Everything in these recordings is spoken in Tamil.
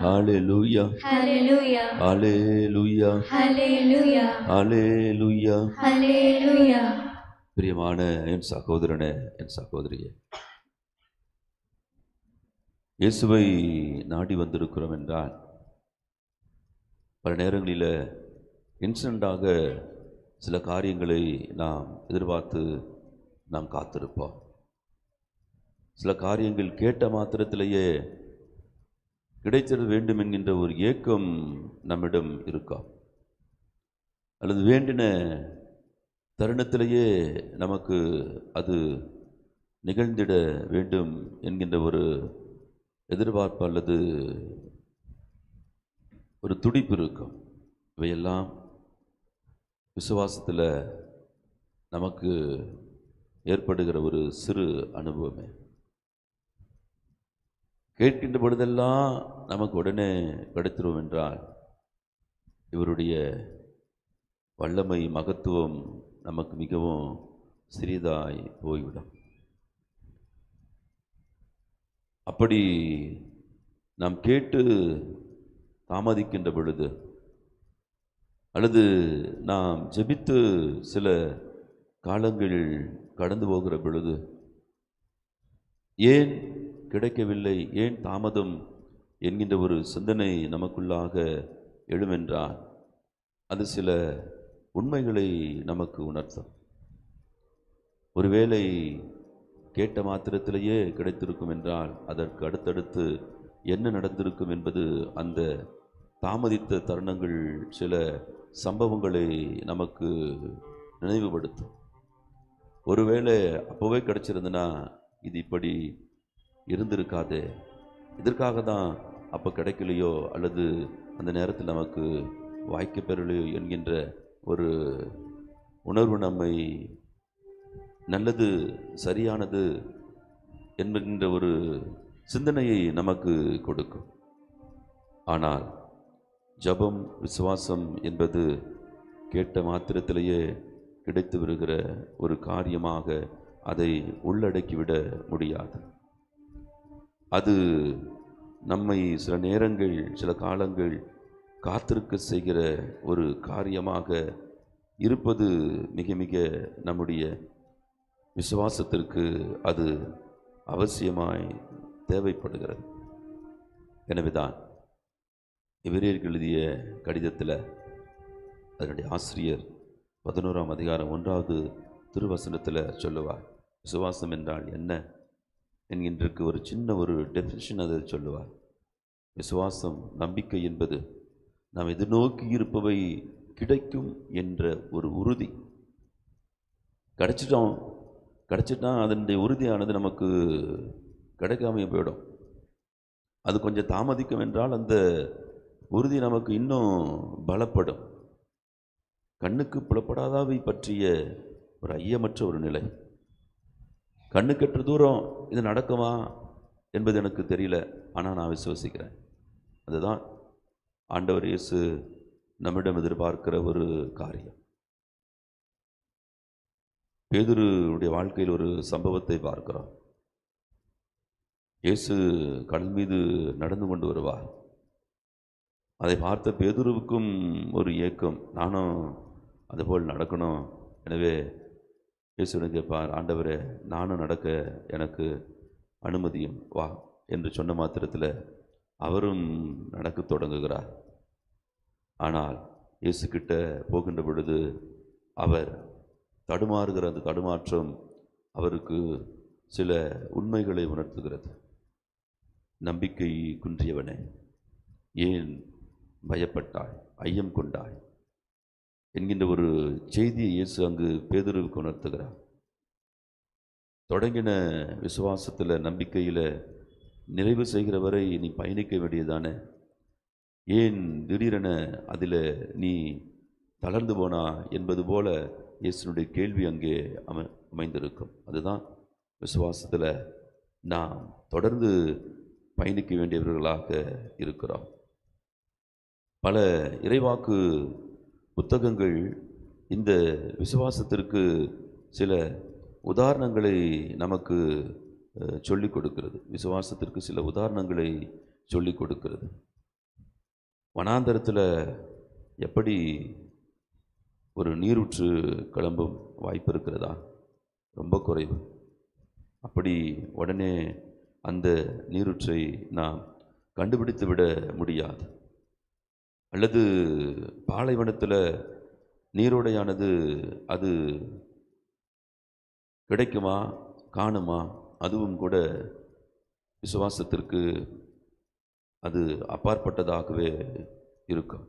Hallelujah. Hallelujah. Hallelujah. Hallelujah. Hallelujah. Hallelujah. பிரியமான என் சகோதரனே என் சகோதரியே இயேசுவை நாடி வந்திருக்கிறோம் என்றால் பல நேரங்களில் இன்ஸ்டண்ட்டாக சில காரியங்களை நாம் எதிர்பார்த்து நாம் காத்திருப்போம் சில காரியங்கள் கேட்ட மாத்திரத்திலேயே கிடைத்திட வேண்டும் என்கின்ற ஒரு ஏக்கம் நம்மிடம் இருக்கா? அல்லது வேண்டின தருணத்திலேயே நமக்கு அது நிகழ்ந்திட வேண்டும் என்கின்ற ஒரு எதிர்பார்ப்பு அல்லது ஒரு துடிப்பு இருக்கும் இவையெல்லாம் விசுவாசத்தில் நமக்கு ஏற்படுகிற ஒரு சிறு அனுபவமே. கேட்கின்ற பொழுதெல்லாம் நமக்கு உடனே கிடைத்துருவோம் என்றால் இவருடைய வல்லமை மகத்துவம் நமக்கு மிகவும் சிறிதாய் போய்விடும். அப்படி நாம் கேட்டு தாமதிக்கின்ற பொழுது அல்லது நாம் ஜெபித்து சில காலங்கள் கடந்து போகிற பொழுது ஏன் கிடைக்கவில்லை. ஏன் தாமதம் என்கின்ற ஒரு சிந்தனை நமக்குள்ளாக எழுமென்றால் அது சில உண்மைகளை நமக்கு உணர்த்தும். ஒருவேளை கேட்ட மாத்திரத்திலேயே கிடைத்திருக்கும் என்றால் அதற்கு அடுத்தடுத்து என்ன நடந்திருக்கும் என்பது அந்த தாமதித்த தருணங்கள் சில சம்பவங்களை நமக்கு நினைவுபடுத்தும். ஒருவேளை அப்போவே கிடச்சிருந்தனா இது இப்படி இருந்திருக்காதே. இதற்காக தான் அப்போ கிடைக்கலையோ அல்லது அந்த நேரத்தில் நமக்கு வாய்க்க பெறலையோ என்கின்ற ஒரு உணர்வு நம்மை நல்லது சரியானது என்கின்ற ஒரு சிந்தனையை நமக்கு கொடுக்கும். ஆனால் ஜபம் விசுவாசம் என்பது கேட்ட மாத்திரத்திலேயே கிடைத்து வருகிற ஒரு காரியமாக அதை உள்ளடக்கிவிட முடியாது. அது நம்மை சில நேரங்கள் சில காலங்கள் காத்திருக்க செய்கிற ஒரு காரியமாக இருப்பது மிக மிக நம்முடைய விசுவாசத்திற்கு அது அவசியமாய் தேவைப்படுகிறது. எனவேதான் இவரேற்கு எழுதிய கடிதத்தில் அதனுடைய ஆசிரியர் பதினோராம் அதிகாரம் ஒன்றாவது திருவசனத்தில் சொல்லுவார் விசுவாசம் என்றால் என்ன? என்கின்றக்கு ஒரு சின்ன ஒரு டெஃபினிஷன் அதை சொல்லுவார். விசுவாசம் நம்பிக்கை என்பது நாம் எதிர்நோக்கி இருப்பவை கிடைக்கும் என்ற ஒரு உறுதி. கிடைச்சிட்டோம். கிடச்சிட்டா அதனுடைய உறுதியானது நமக்கு கிடைக்காம போயிடும். அது கொஞ்சம் தாமதிக்கும் என்றால் அந்த உறுதி நமக்கு இன்னும் பலப்படும். கண்ணுக்கு புலப்படாதவை பற்றிய ஒரு ஐயமற்ற ஒரு நிலை. கண்ணுக்கெட்டு தூரம் இது நடக்குமா என்பது எனக்கு தெரியல. ஆனால் நான் விசுவசிக்கிறேன். அதுதான் ஆண்டவர் இயேசு நம்மிடம் எதிர்பார்க்கிற ஒரு காரியம். பேதுருடைய வாழ்க்கையில் ஒரு சம்பவத்தை பார்க்கிறோம். இயேசு கடல் மீது நடந்து கொண்டு வருவார். அதை பார்த்த பேதுருவுக்கும் ஒரு ஏக்கம் நானும் அதுபோல் நடக்கணும். எனவே இயேசுடன் கேட்பார் ஆண்டவரே நானும் நடக்க எனக்கு அனுமதியும் வா என்று சொன்ன மாத்திரத்தில் அவரும் நடக்க தொடங்குகிறார். ஆனால் இயேசு கிட்ட போகின்ற பொழுது அவர் தடுமாறுகிற அந்த தடுமாற்றம் அவருக்கு சில உண்மைகளை உணர்த்துகிறது. நம்பிக்கை குன்றியவனே ஏன் பயப்பட்டாய் ஐயம் கொண்டாய்? என்கின்ற ஒரு செய்தியை இயேசு அங்கு பேதுருவுக்கு உணர்த்துகிறார். தொடங்கின விசுவாசத்தில் நம்பிக்கையில் நிறைவு செய்கிற வரை நீ பயணிக்க வேண்டியதானே? ஏன் திடீரென அதில் நீ தளர்ந்து போனா என்பது போல இயேசுனுடைய கேள்வி அங்கே அமை அமைந்திருக்கும். அதுதான் விசுவாசத்தில் நாம் தொடர்ந்து பயணிக்க வேண்டியவர்களாக இருக்கிறோம். பல இறைவாக்கு புத்தகங்கள் இந்த விசுவாசத்திற்கு சில உதாரணங்களை நமக்கு சொல்லிக் கொடுக்கிறது. விசுவாசத்திற்கு சில உதாரணங்களை சொல்லிக் கொடுக்கிறது. வனாந்தரத்தில் எப்படி ஒரு நீரூற்று கிளம்பும் வாய்ப்பு இருக்கிறதா? ரொம்ப குறைவு. அப்படி உடனே அந்த நீரூற்றை நாம் கண்டுபிடித்து விட முடியாது. அல்லது பாலைவனத்தில் நீரோடையானது அது கிடைக்குமா காணுமா? அதுவும் கூட விசுவாசத்திற்கு அது அப்பாற்பட்டதாகவே இருக்கும்.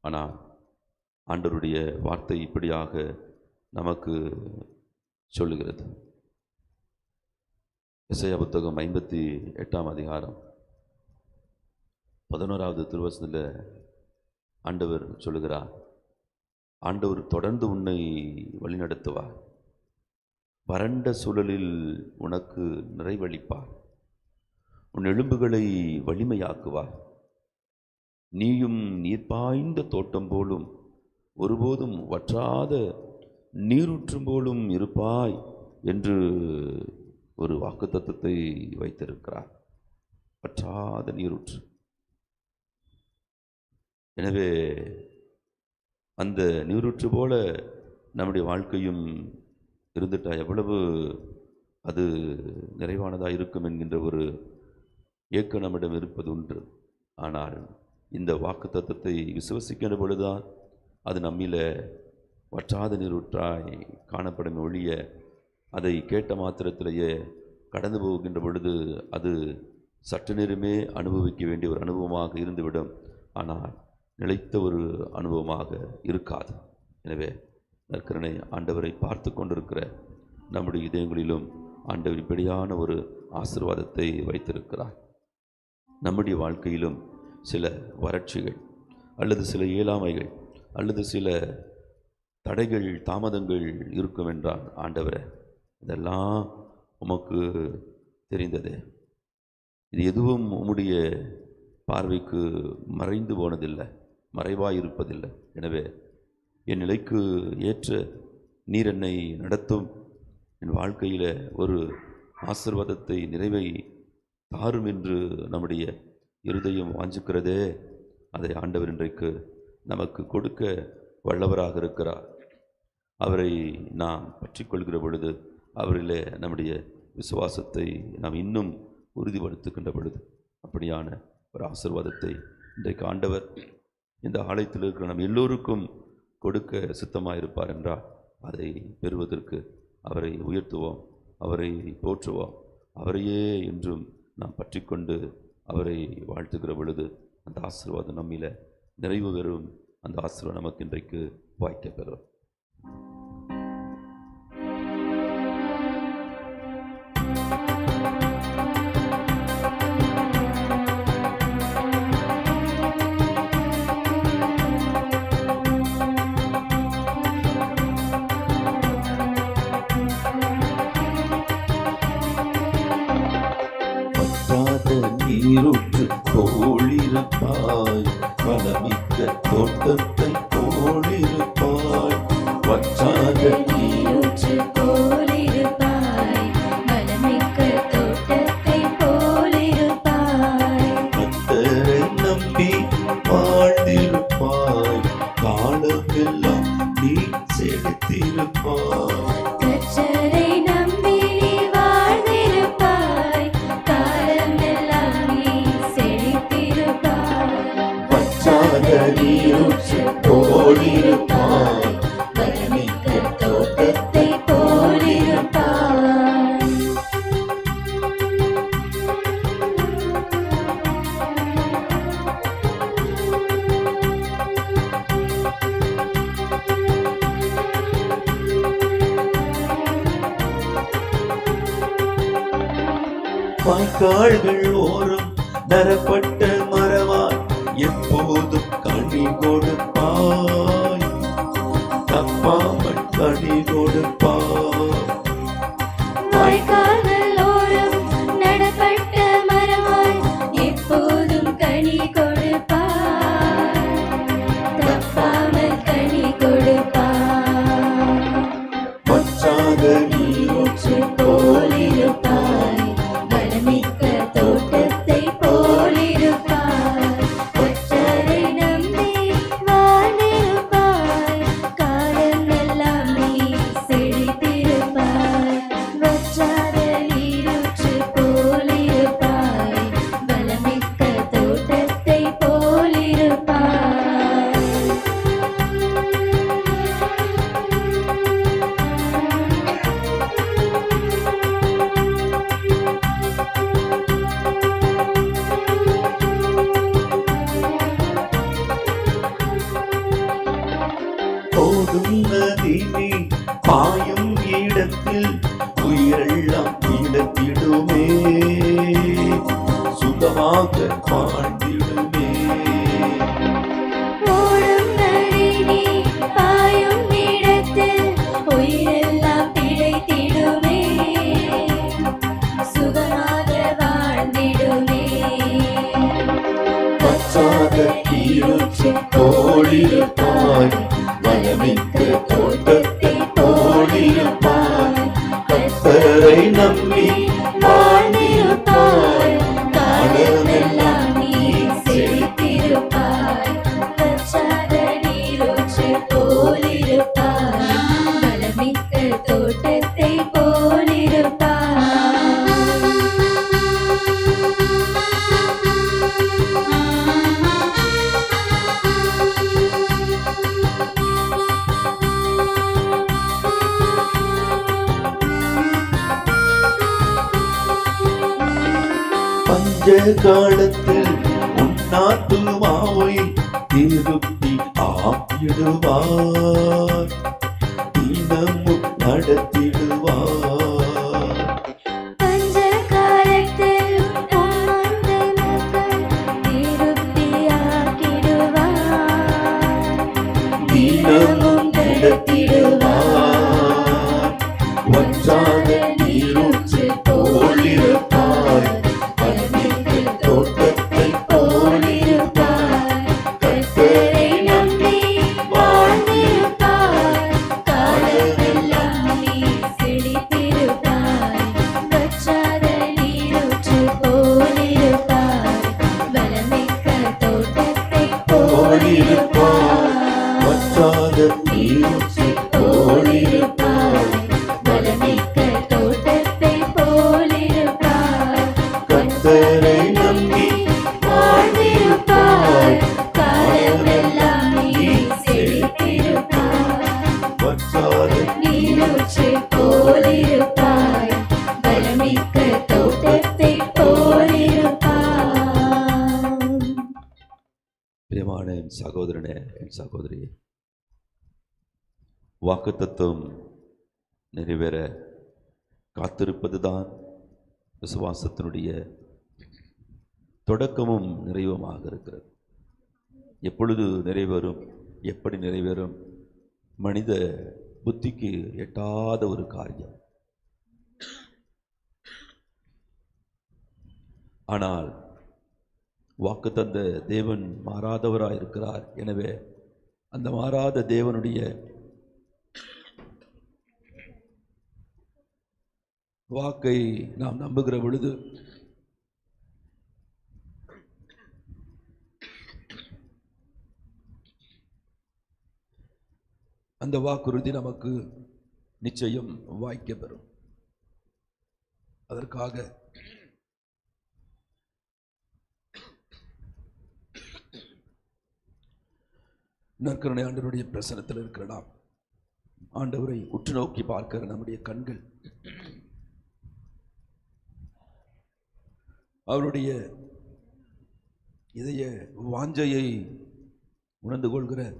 ஆனால் ஆண்டவருடைய வார்த்தை இப்படியாக நமக்கு சொல்லுகிறது. இசைய புத்தகம் ஐம்பத்தி எட்டாம் அதிகாரம் பதினோராவது திருவசனத்தில் ஆண்டவர் சொல்லுகிறார் ஆண்டவர் தொடர்ந்து உன்னை வழிநடத்துவார். வறண்ட சூழலில் உனக்கு நிறைவளிப்பார். உன் எலும்புகளை வலிமையாக்குவார். நீயும் நீர் பாய்ந்த தோட்டம் போலும் ஒருபோதும் வற்றாத நீரூற்றும் போலும் இருப்பாய் என்று ஒரு வாக்குத்தத்தத்தை வைத்திருக்கிறார். வற்றாத நீரூற்று. எனவே அந்த நீரூற்று போல நம்முடைய வாழ்க்கையும் இருந்துட்டால் எவ்வளவு அது நிறைவானதாக இருக்கும் என்கின்ற ஒரு ஏக்கம் நம்மிடம் இருப்பது உண்டு. ஆனால் இந்த வாக்கு தத்துவத்தை விசுவசிக்கின்ற பொழுதுதான் அது நம்மில வற்றாத நீரூற்றாய் காணப்படும் ஒழிய அதை கேட்ட மாத்திரத்திலேயே கடந்து போகின்ற பொழுது அது சற்று நேரமே அனுபவிக்க வேண்டிய ஒரு அனுபவமாக இருந்துவிடும். ஆனால் நிலைத்த ஒரு அனுபவமாக இருக்காது. எனவே நற்கரனை ஆண்டவரை பார்த்து கொண்டிருக்கிற நம்முடைய இதயங்களிலும் ஆண்டவர் இப்படியான ஒரு ஆசீர்வாதத்தை வைத்திருக்கிறார். நம்முடைய வாழ்க்கையிலும் சில வறட்சிகள் அல்லது சில இயலாமைகள் அல்லது சில தடைகள் தாமதங்கள் இருக்கும் என்றால் ஆண்டவரை. இதெல்லாம் உமக்கு தெரிந்தது. இது எதுவும் உம்முடைய பார்வைக்கு மறைந்து போனதில்லை. மறைவாக இருப்பதில்லை எனவே என் நிலைக்கு ஏற்ற நீர் என்னை நடத்தும். என் வாழ்க்கையில் ஒரு ஆசிர்வாதத்தை நிறைவை தாரும் என்று நம்முடைய இருதயம் வாஞ்சுக்கிறதே அதை ஆண்டவர் இன்றைக்கு நமக்கு கொடுக்க வல்லவராக இருக்கிறார். அவரை நாம் பற்றிக்கொள்கிற பொழுது அவரிலே நம்முடைய விசுவாசத்தை நாம் இன்னும் உறுதிப்படுத்துகின்ற பொழுது அப்படியான ஒரு ஆசீர்வாதத்தை இன்றைக்கு ஆண்டவர் இந்த ஆலயத்தில் இருக்கிற நம் எல்லோருக்கும் கொடுக்க சித்தமாக இருப்பார் என்றால் அதை பெறுவதற்கு அவரை உயர்த்துவோம் அவரை போற்றுவோம். அவரையே என்றும் நாம் பற்றிக்கொண்டு அவரை வாழ்த்துகிற பொழுது அந்த ஆசீர்வாதம் நம்மில நிறைவு பெறும். அந்த ஆசீர்வாதம் நமக்கு இன்றைக்கு வாய்க்கப் பெறும் வாய்க்கால்கள் ஓரம் தரப்பட்ட மரவாய் எப்போதும் கனி கொடுப்பாய். தப்பாமல் கனி கொடுப்பாய். They love me. Welcome. வாக்குத்தத்துவம் நிறைவேற காத்திருப்பது தான் விசுவாசத்தினுடைய தொடக்கமும் நிறைவுமாக இருக்கிறது. எப்பொழுது நிறைவேறும் எப்படி நிறைவேறும்? மனித புத்திக்கு எட்டாத ஒரு காரியம். ஆனால் வாக்கு தந்த தேவன் மாறாதவராக இருக்கிறார் எனவே அந்த மாறாத தேவனுடைய வாக்கை நாம் நம்புகிற பொழுது அந்த வாக்குறுதி நமக்கு நிச்சயம் வாய்க்க பெறும். அதற்காக நற்கருணை ஆண்டவருடைய பிரசனத்தில் இருக்கிறலாம் ஆண்டவரை உற்று நோக்கி பார்க்கிற நம்முடைய கண்கள் அவருடைய இதய வாஞ்சையை உணர்ந்து கொள்கிற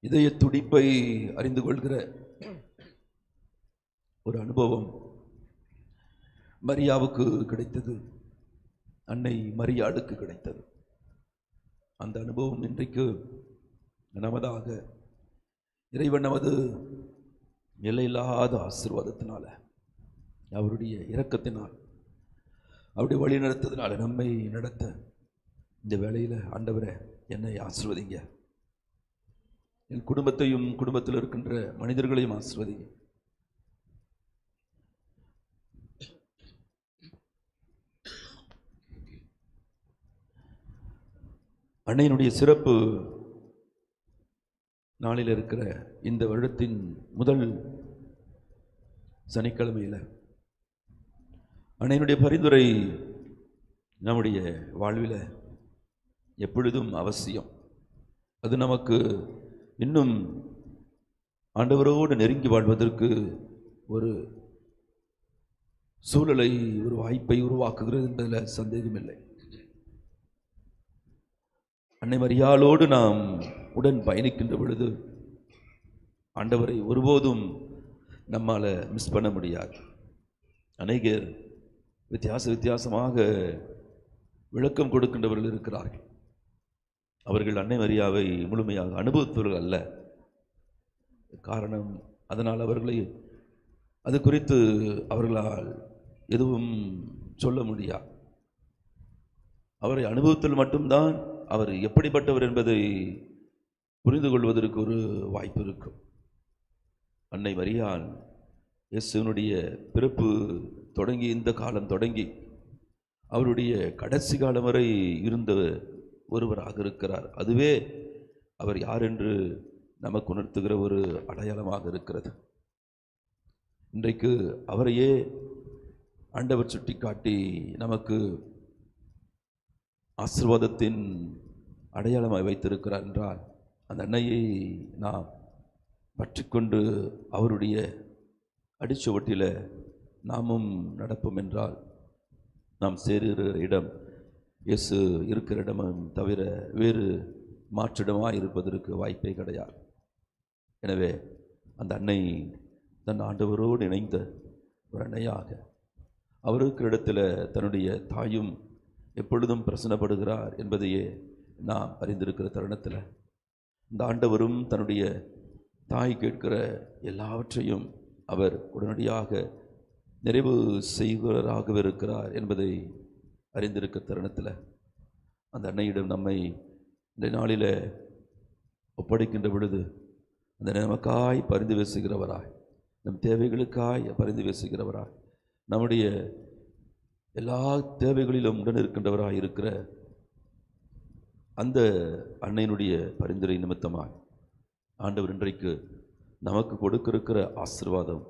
இதய துடிப்பை அறிந்து கொள்கிற ஒரு அனுபவம் மரியாவுக்கு கிடைத்தது அன்னை மரியாளுக்கு கிடைத்தது. அந்த அனுபவம் இன்றைக்கு நமதாக இறைவன் நமது நிலையில்லாத ஆசிர்வாதத்தினால அவருடைய இரக்கத்தினால் அப்படி வழி நடத்ததுனால நம்மை நடத்த இந்த வேலையில் ஆண்டவரை என்னை ஆசிர்வதிங்க. என் குடும்பத்தையும் குடும்பத்தில் இருக்கின்ற மனிதர்களையும் ஆசிர்வதிங்க. அன்னையினுடைய சிறப்பு நாளில் இருக்கிற இந்த வருடத்தின் முதல் சனிக்கிழமையில் என்னுடைய பரிந்துரை நம்முடைய வாழ்வில் எப்பொழுதும் அவசியம். அது நமக்கு இன்னும் ஆண்டவரோடு நெருங்கி வாழ்வதற்கு ஒரு சூழலை ஒரு வாய்ப்பை உருவாக்குகிறது என்பதில் சந்தேகமில்லை. அன்னை மரியாளோடு நாம் உடன் பயணிக்கின்ற பொழுது ஆண்டவரை ஒருபோதும் நம்மால் மிஸ் பண்ண முடியாது. அநேகர் வித்தியாச வித்தியாசமாக விளக்கம் கொடுக்கின்றவர்கள் இருக்கிறார்கள். அவர்கள் அன்னை மரியாவை முழுமையாக அனுபவித்தவர்கள் அல்ல. காரணம் அதனால் அவர்களை அது குறித்து அவர்களால் எதுவும் சொல்ல முடியாது. அவரை அனுபவத்தில் மட்டும்தான் அவர் எப்படிப்பட்டவர் என்பதை புரிந்து கொள்வதற்கு ஒரு வாய்ப்பு இருக்கும். அன்னை மரியால் இயேசுனுடைய பிறப்பு தொடங்கி இந்த காலம் தொடங்கி அவருடைய கடைசி காலம் வரை இருந்த ஒருவராக இருக்கிறார். அதுவே அவர் யார் என்று நமக்கு உணர்த்துகிற ஒரு அடையாளமாக இருக்கிறது. இன்றைக்கு அவரையே ஆண்டவர் சுட்டிக்காட்டி நமக்கு ஆசிர்வாதத்தின் அடையாளமாக வைத்திருக்கிறார் என்றால் அந்த அன்னையை நாம் பற்றிக்கொண்டு அவருடைய அடிச்சுவட்டில் நாமும் நடப்போம் என்றால் நாம் சேருகிற இடம் இயேசு இருக்கிற இடமும் தவிர வேறு மாற்றிடமாக இருப்பதற்கு வாய்ப்பே கிடையாது. எனவே அந்த அன்னை தன் ஆண்டவரோடு இணைந்த ஒரு அன்னையாக அவர் இருக்கிற இடத்துல தன்னுடைய தாயும் எப்பொழுதும் பிரசனப்படுகிறார் என்பதையே நாம் அறிந்திருக்கிற தருணத்தில் இந்த ஆண்டவரும் தன்னுடைய தாய் கேட்கிற எல்லாவற்றையும் அவர் உடனடியாக நிறைவு செய்கிறவராகவே இருக்கிறார் என்பதை அறிந்திருக்க தருணத்தில் அந்த அன்னையிடம் நம்மை இந்த நாளில் ஒப்படைக்கின்ற பொழுது அந்த நமக்காய் பரிந்து பேசுகிறவராய் நம் தேவைகளுக்காய் பரிந்து பேசுகிறவராய் நம்முடைய எல்லா தேவைகளிலும் உடன் இருக்கின்றவராய் இருக்கிற அந்த அன்னையினுடைய பரிந்துரை நிமித்தமாய் ஆண்டவர் இன்றைக்கு நமக்கு கொடுக்கிருக்கிற ஆசிர்வாதம்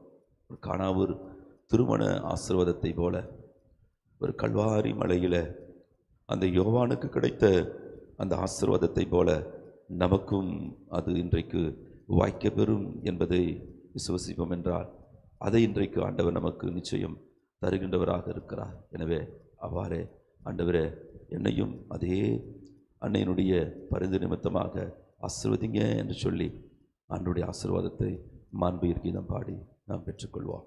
காணாவூர் திருமண ஆசிர்வாதத்தை போல ஒரு கல்வாரி மலையில் அந்த யோவானுக்கு கிடைத்த அந்த ஆசிர்வாதத்தை போல நமக்கும் அது இன்றைக்கு வாய்க்க பெறும் என்பதை விசுவசிப்போம் என்றால் அதை இன்றைக்கு ஆண்டவர் நமக்கு நிச்சயம் தருகின்றவராக இருக்கிறார். எனவே அவ்வாறே ஆண்டவரே என்னையும் அதே அன்னையினுடைய பரிந்து நிமித்தமாக ஆசிர்வதிங்க என்று சொல்லி ஆண்டுடைய ஆசீர்வாதத்தை மாண்பு கீதம் பாடி நாம் பெற்றுக்கொள்வோம்.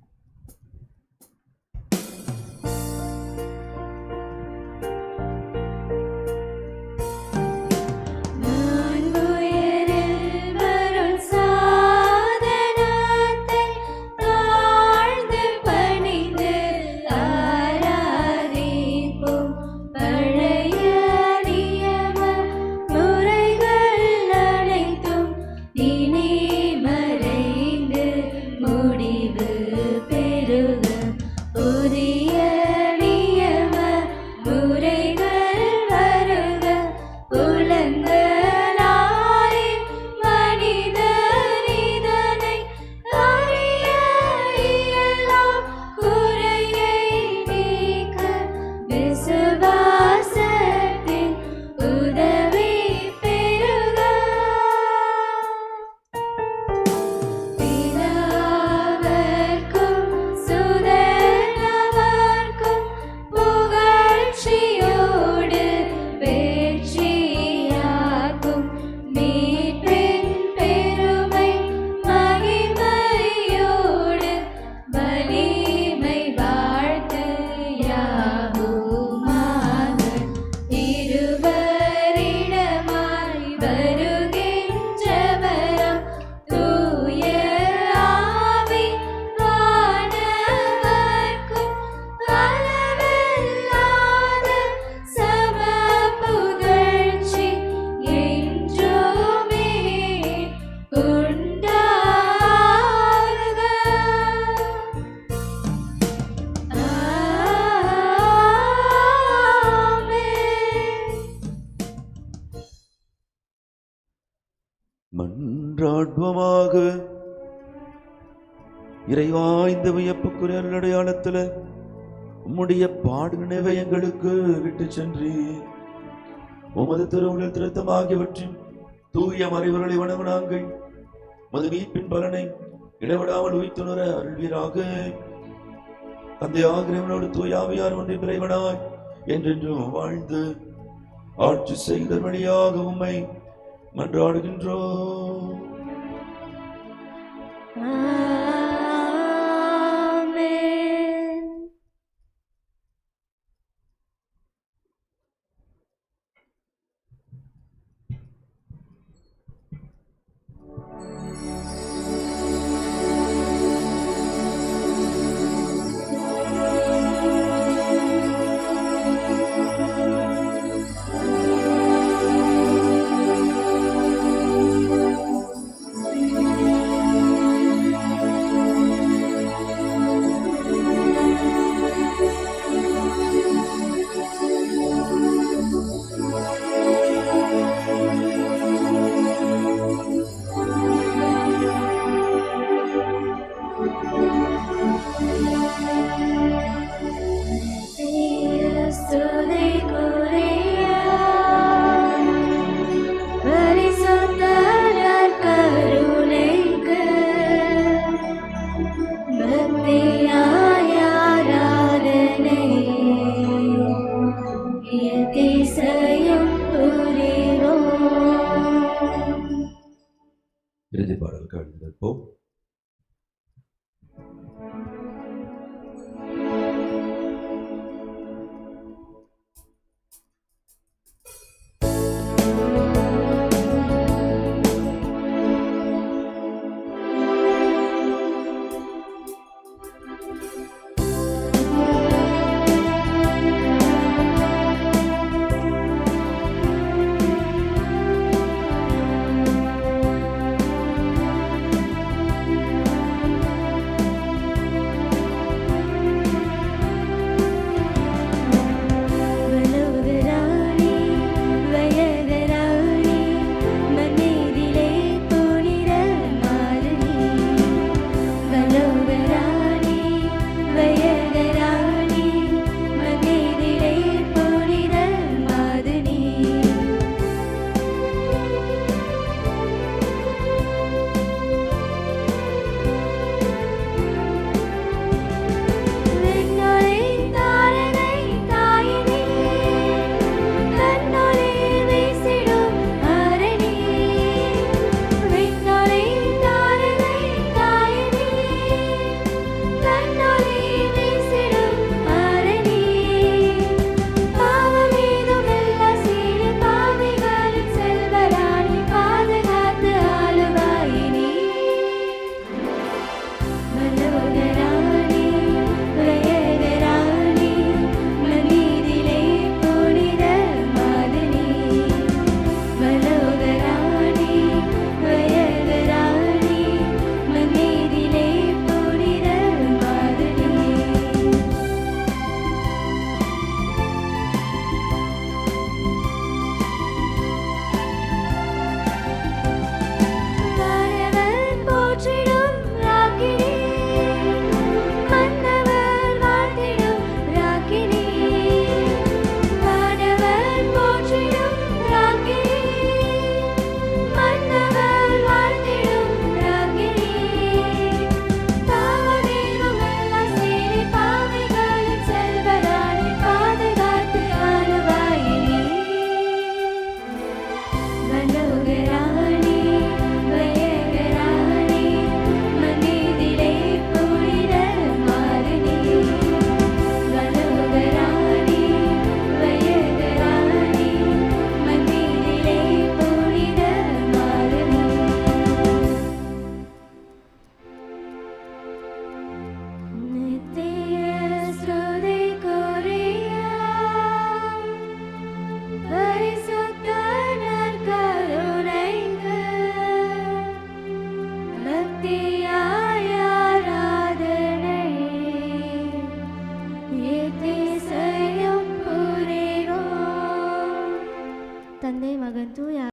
இறைவா இந்த வியப்புக்குரிய அடையாளத்துல உம்முடைய பாடு நினைவை எங்களுக்கு விட்டு சென்றி உமது திருவுடல் திருத்தம் ஆகியவற்றின் தூய மறைவுகளை வணங்கினாங்கள் மது மீட்பின் பலனை இடைவிடாமல் உயிர்த்துணர அருள்வீராக. தந்தை ஆகிரவனோடு தூயாவியார் ஒன்றை பிறைவனாய் என்றென்றும் வாழ்ந்து ஆட்சி செய்த வழியாக உம்மை மன்றாடுகின்றோம். எழுதி பாடல் கவிதை போம்